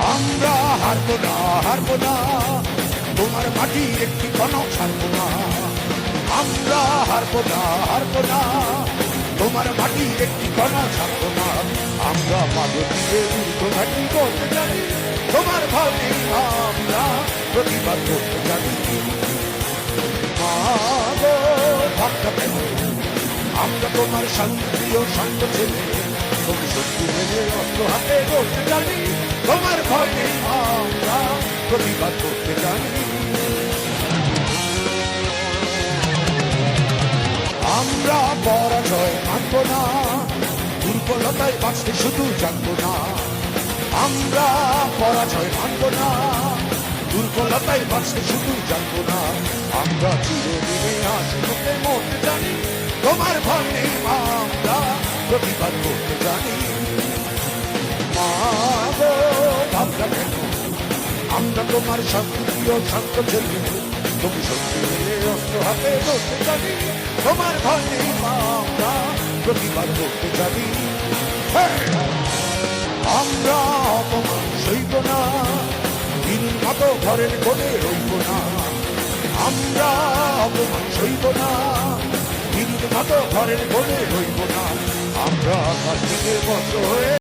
আমরা হারবো না হারবো না। তোমার মাটির একটি কনক ছাড়বো না। আমরা হারবো না হারবো না। তোমার মাটির একটি কণা ছাড়বো না। আমরা পাবে দিয়ে উল্টো ঘাটি করতে জানি। তোমার নেই, আমরা প্রতিবাদ করতে জানি। আমরা তোমার শান্তি ও শান্ত ছেলে। তুমি সত্যি মেনে অস্ত্র হাতে করতে জানি। তোমার ভয় আমরা প্রতিবাদ করতে জানি। আমরা পরাজয় মানব না, দুর্বলতায় বাঁচতে শুধু জানব না। আমরা পরাজয় মানব না, দুর্বলতায় বাঁচতে শুধু জানব না। আমরা চিরদিনে আসতে মরতে জানি, তোমার ভয় আমরা প্রতিবাদ করতে জানি। আমরা তোমার শান্তি ও শান্ত ছেলে। তুমি সত্যি অস্ত্র হাতে ধরতে জানি তোমার মা আমরা প্রতিবাদ করতে জানি হ্যাঁ! আমরা অপমান সইব না। দিনের মতো ঘরের কোণে রইব না। আমরা অপমান সইব না। দিনের মতো ঘরের কোণে রইব না। আমরা কার্তিকের বস্ত্র হয়ে